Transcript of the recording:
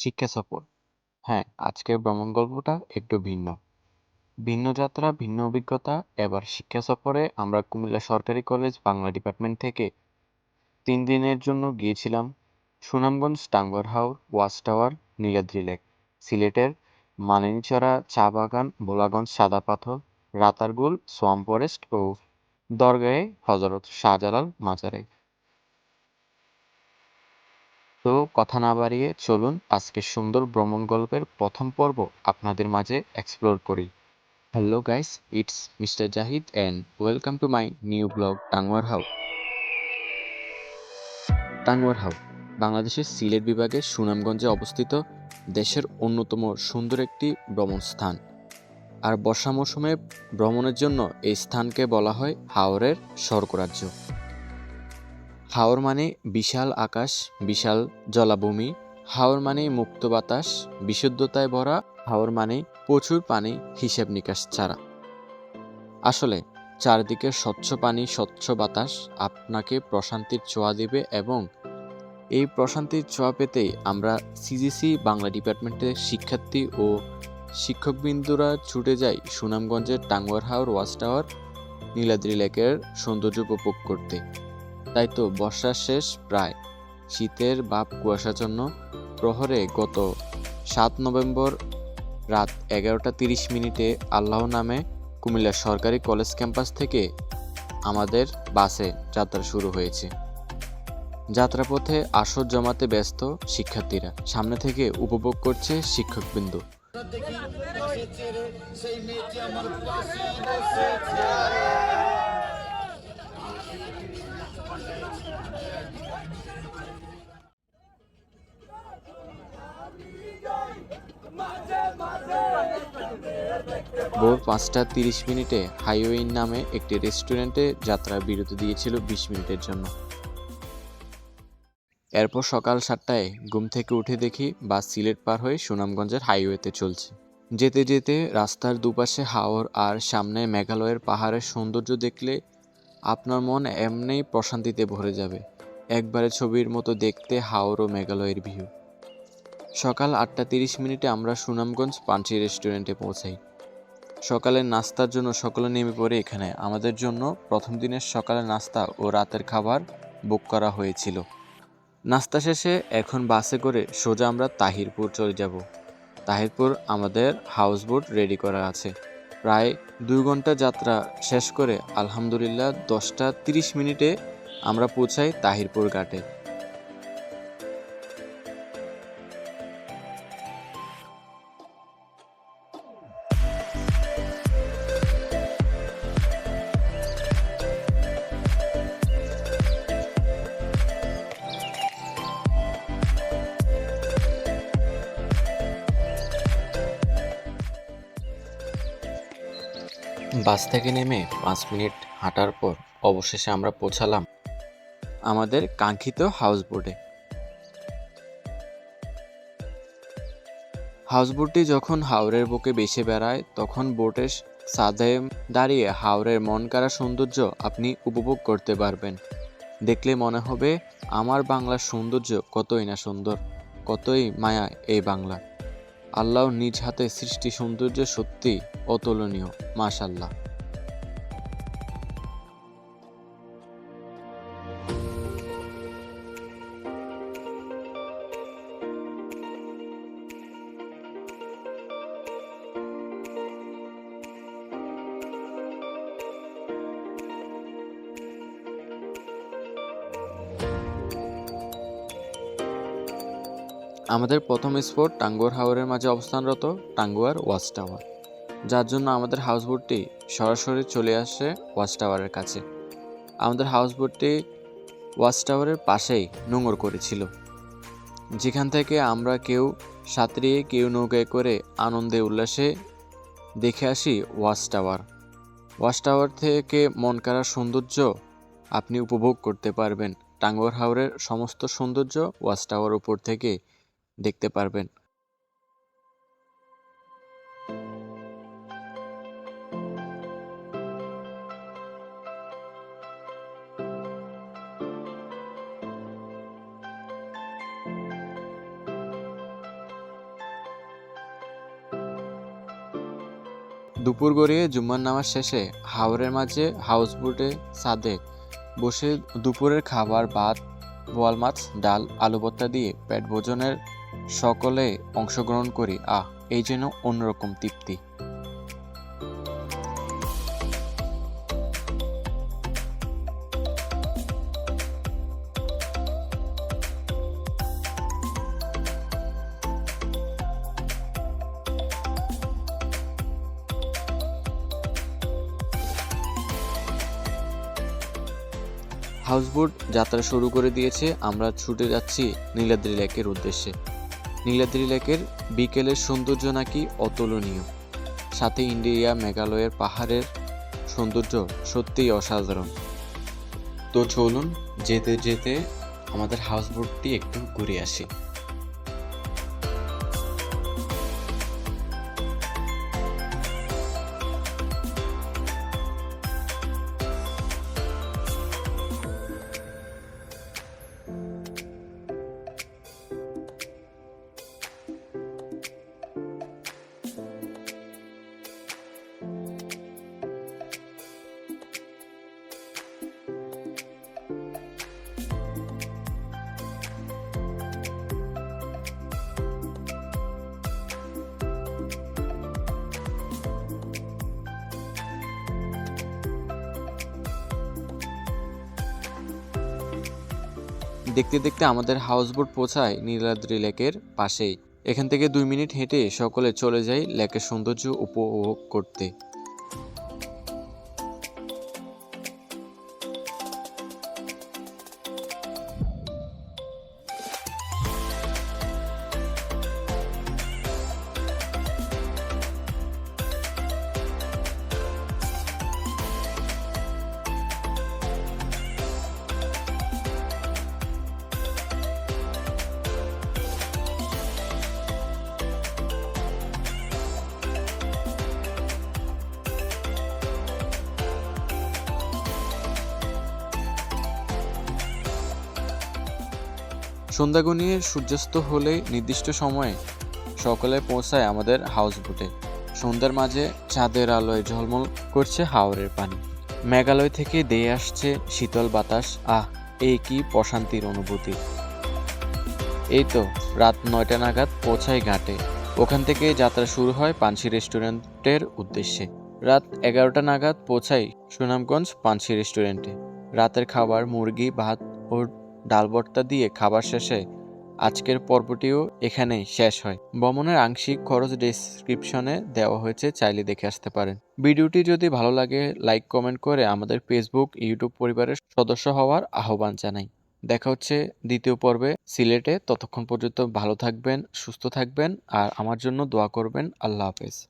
শিক্ষা সফর। হ্যাঁ আজকের ভ্রমণ গল্পটা একটু ভিন্ন। ভিন্ন যাত্রা, ভিন্ন অভিজ্ঞতা, এবার শিক্ষা সফরে আমরা কুমিল্লা সরকারি কলেজ বাংলা ডিপার্টমেন্ট থেকে তিন দিনের জন্য গিয়েছিলাম Sunamganj Tanguar Haor watch tower, Niladri lake, সিলেটের মানিনীচড়া চা বাগান, ভোলাগঞ্জ সাদা পাথর, রাতারগুল, সোয়াম ফরেস্ট ও দরগাহে হজরত শাহজালাল মাজারে। তো কথা না বাড়িয়ে চলুন আজকে সুন্দর ভ্রমণ গল্পের প্রথম পর্ব আপনাদের মাঝে এক্সপ্লোর করি। Hello guys it's mister Zahid and welcome to my new blog Tanguar Haor Tanguar Haor বাংলাদেশের সিলেট বিভাগের সুনামগঞ্জে অবস্থিত দেশের অন্যতম সুন্দর একটি ভ্রমণ স্থান। আর বর্ষা মৌসুমে ভ্রমণের জন্য এই স্থানকে বলা হয় হাওরের স্বর্গরাজ্য হাওর মানে বিশাল আকাশ, বিশাল জলাভূমি। হাওর মানে মুক্ত বাতাস, বিশুদ্ধতায় ভরা। হাওর মানে প্রচুর পানি, হিসেব নিকাশ ছাড়া। আসলে, চারদিকে স্বচ্ছ পানি, স্বচ্ছ বাতাস আপনাকে প্রশান্তির ছোঁয়া দেবে এবং এই প্রশান্তির ছোঁয়া পেতে আমরা সিজিসি বাংলা ডিপার্টমেন্টের শিক্ষার্থী ও শিক্ষকবৃন্দুরা ছুটে যাই সুনামগঞ্জের টাঙ্গুয়ার হাওর ওয়াচ টাওয়ার, নীলাদ্রি লেকের সৌন্দর্য উপভোগ করতে। তাই তো বর্ষার শেষ প্রায় শীতের বাপ কুয়াশাচ্ছন্ন প্রহরে গত সাত নভেম্বর রাত এগারোটা তিরিশ মিনিটে আল্লাহ নামে কুমিল্লা সরকারি কলেজ ক্যাম্পাস থেকে আমাদের বাসে যাত্রা শুরু হয়েছে যাত্রাপথে আসর জমাতে ব্যস্ত শিক্ষার্থীরা সামনে থেকে উপভোগ করছে শিক্ষকবৃন্দ সেই মেয়েটি আমার ভোর পাঁচটা তিরিশ মিনিটে হাইওয়ে নামে একটি রেস্টুরেন্টে যাত্রার বিরতি দিয়েছিল বিশ মিনিটের জন্য। এরপর সকাল সাতটায় ঘুম থেকে উঠে দেখি বাস সিলেট পার হয়ে সুনামগঞ্জের হাইওয়েতে চলছে। যেতে যেতে রাস্তার দুপাশে হাওর আর সামনে মেঘালয়ের পাহাড়ের সৌন্দর্য দেখলে আপনার মন এমনিই প্রশান্তিতে ভরে যাবে। একবারে ছবির মতো দেখতে হাওর ও মেঘালয়ের ভিউ। সকাল আটটা তিরিশ মিনিটে আমরা সুনামগঞ্জ পাঞ্চি রেস্টুরেন্টে পৌঁছাই। সকালের নাস্তার জন্য সকলে নেমে পড়ে এখানে। আমাদের জন্য প্রথম দিনের সকালের নাস্তা ও রাতের খাবার বুক করা হয়েছিল। নাস্তা শেষে এখন বাসে করে সোজা আমরা তাহিরপুর চলে যাব। তাহিরপুর আমাদের হাউস বোট রেডি করা আছে। প্রায় দুই ঘণ্টা যাত্রা শেষ করে আলহামদুলিল্লাহ দশটা তিরিশ মিনিটে আমরা পৌঁছাই তাহিরপুর ঘাটে। বাস থেকে নেমে পাঁচ মিনিট হাঁটার পর অবশেষে আমরা পৌঁছালাম আমাদের কাঙ্ক্ষিত হাউস বোটে হাউসবোটটি যখন হাওরের বুকে বেসে বেড়ায়, তখন বোটের ছাদে দাঁড়িয়ে হাওরের মন কাড়া সৌন্দর্য আপনি উপভোগ করতে পারবেন। দেখলে মনে হবে, আমার বাংলার সৌন্দর্য কতই না সুন্দর, কতই মায়া এই বাংলা আল্লাহ নিজ হাতে সৃষ্টি সৌন্দর্য সত্যি অতুলনীয় মাশাল্লাহ আমাদের প্রথম স্পট টাঙ্গুয়ার হাওরের মাঝে অবস্থানরত টাঙ্গুয়ার ওয়াচ টাওয়ার। যার জন্য আমাদের হাউসবোটটি সরাসরি চলে আসে ওয়াচ টাওয়ারের কাছে। আমাদের হাউসবোটটি ওয়াচ টাওয়ারের পাশেই নোঙর করেছিল। যেখান থেকে আমরা কেউ সাঁতরিয়ে, কেউ নৌকায় করে আনন্দে উল্লাসে দেখে আসি ওয়াচ টাওয়ার। ওয়াচ টাওয়ার থেকে মন কাড়ার সৌন্দর্য আপনি উপভোগ করতে পারবেন। টাঙ্গুয়ার হাওরের সমস্ত সৌন্দর্য ওয়াচ টাওয়ার উপর থেকে দেখতে পারবেন। দুপুর গড়িয়ে জুম্মার নামাজ শেষে হাওরের মাঝে হাউসবোটে সাদে বসে দুপুরের খাবার, ভাত, বোয়াল মাছ, ডাল আলু ভর্তা দিয়ে পেট ভোজনের সকলে অংশগ্রহণ করি। আহ, এই যেন অন্যরকম তৃপ্তি। হাউসবোট যাত্রা শুরু করে দিয়েছে। আমরা ছুটে যাচ্ছি নীলাদ্রি লেকের উদ্দেশ্যে। নীলাদ্রি লেকের বিকেলের সৌন্দর্য নাকি অতুলনীয়। সাথে ইন্ডিয়া মেঘালয়ের পাহাড়ের সৌন্দর্য সত্যিই অসাধারণ। তো চলুন যেতে যেতে আমাদের হাউসবোটটি একটু ঘুরে আসি। দেখতে দেখতে আমাদের হাউসবোট পৌঁছায় নীলাদ্রি লেকের পাশেই। এখান থেকে দুই মিনিট হেঁটে সকলে চলে যাই লেকের সৌন্দর্য উপভোগ করতে। সন্ধ্যা গনিয়ে সূর্যাস্ত হলে নির্দিষ্ট সময়ে সকলে পৌঁছায় আমাদের হাউসবোটে সন্ধ্যার মাঝে চাঁদের আলোয় ঝলমল করছে হাওরের পানি। মেঘালয় থেকে দেয়ে আসছে শীতল বাতাস। আহ, এই কি প্রশান্তির অনুভূতি। এই তো রাত নয়টা নাগাদ পৌঁছায় ঘাটে। ওখান থেকে যাত্রা শুরু হয় পানসি রেস্টুরেন্টের উদ্দেশ্যে। রাত এগারোটা নাগাদ পৌঁছাই সুনামগঞ্জ পানসি রেস্টুরেন্টে। রাতের খাবার, মুরগি, ভাত ও ডাল ভর্তা দিয়ে খাবার শেষে আজকের পর্বটিও এখানেই শেষ হয়। ভ্রমণের আংশিক খরচ ডেসক্রিপশনে দেওয়া হয়েছে, চাইলে দেখে আসতে পারেন। ভিডিওটি যদি ভালো লাগে লাইক কমেন্ট করে আমাদের ফেসবুক ইউটিউব পরিবারের সদস্য হওয়ার আহ্বান জানাই। দেখা হচ্ছে দ্বিতীয় পর্বে। সিলেটে ততক্ষণ পর্যন্ত ভালো থাকবেন, সুস্থ থাকবেন, আর আমার জন্য দোয়া করবেন। আল্লাহ হাফেজ।